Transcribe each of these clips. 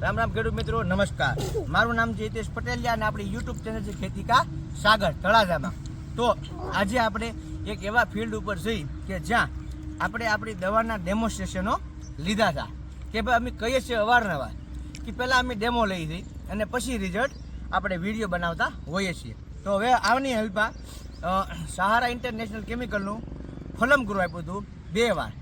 રામ રામ ખેડૂત મિત્રો, નમસ્કાર. મારું નામ છે હિતેશ પટેલિયા અને આપણી યુટ્યુબ ચેનલ છે ખેતી કા સાગર, તળાજામાં. તો આજે આપણે એક એવા ફિલ્ડ ઉપર જઈ કે જ્યાં આપણે આપણી દવાના ડેમોન્સ્ટ્રેશનો લીધા હતા. કે ભાઈ અમે કહીએ છીએ અવારનવાર કે પહેલાં અમે ડેમો લઈ જઈ અને પછી રિઝલ્ટ આપણે વીડિયો બનાવતા હોઈએ છીએ. તો હવે આવની હેલ્પા સહારા ઇન્ટરનેશનલ કેમિકલનું ફલમ ગ્રો આપ્યું હતું બે વાર.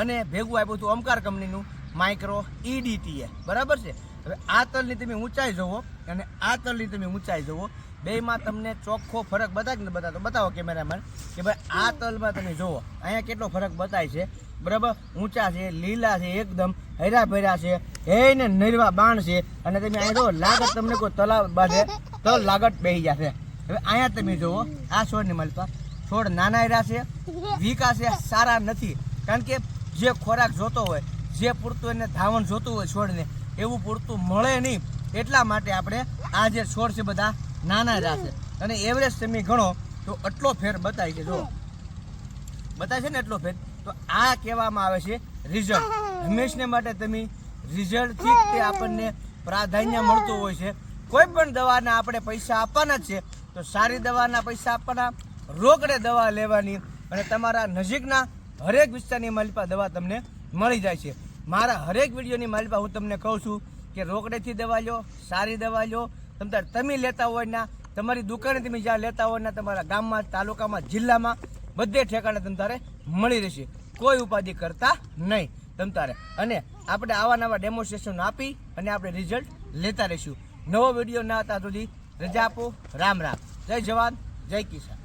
અને ભેગું આપ્યું હતું ઓમકાર કંપનીનું. માઇક્રો ઈડીટીએ બરાબર છે? હવે આ તલની તમે ઊંચાઈ જુઓ અને આ તલની તમે ઊંચાઈ જુઓ. બેમાં તમને ચોખ્ખો ફરક બતાવે ને નથી બતાવતો બતાવો કેમેરામેન કે ભાઈ આ તલમાં તમે જુઓ. અહીંયા કેટલો ફરક બતાય છે? બરાબર? ઊંચા છે, લીલા છે, એકદમ હૈરા ભર્યા છે એને નરવા બાણ છે. અને તમે અહીંયા જુઓ લાગત તમને કોઈ તલાવ બાજે તલ લાગત બેસી જશે. હવે અહીંયા તમે જુઓ, આ છોડની મળતા છોડ નાના હૈરા છે વિકાસ સારા નથી. કારણ કે જે ખોરાક જોતો હોય જે પૂરતું એને ધાવણ જોતું હોય છોડને, એવું પૂરતું મળે નહીં. એટલા માટે આપણે આ જે છોડ છે બધા નાના રાખે અને એવરેજ તમે ગણો તો આટલો ફેર બતાય છે જો બતાય છે ને એટલો ફેર? તો આ કહેવામાં આવે છે રિઝલ્ટ હંમેશને માટે તમે રિઝલ્ટથી જ તે આપણને પ્રાધાન્ય મળતું હોય છે. કોઈ પણ દવાના આપણે પૈસા આપવાના છે, તો સારી દવાના પૈસા આપવાના, રોકડે દવા લેવાની અને તમારા નજીકના હરેક વિસ્તારની માલિપા દવા તમને મળી જાય છે. મારા હરેક વિડીયોની માલિકા હું તમને કહું છું કે રોકડેથી દવા લો, સારી દવા લો. તમ તમે લેતા હોય ના તમારી દુકાને તમે જ્યાં લેતા હોય ના તમારા ગામમાં, તાલુકામાં, જિલ્લામાં, બધે ઠેકાણે તમ તારે મળી રહેશે. કોઈ ઉપાધિ કરતા નહીં તમ તારે. અને આપણે આવા નવા ડેમોન્સ્ટ્રેશન આપી અને આપણે રિઝલ્ટ લેતા રહીશું. નવો વીડિયો ના હતા સુધી રજા આપો. રામ રામ. જય જવાન, જય કિસાન.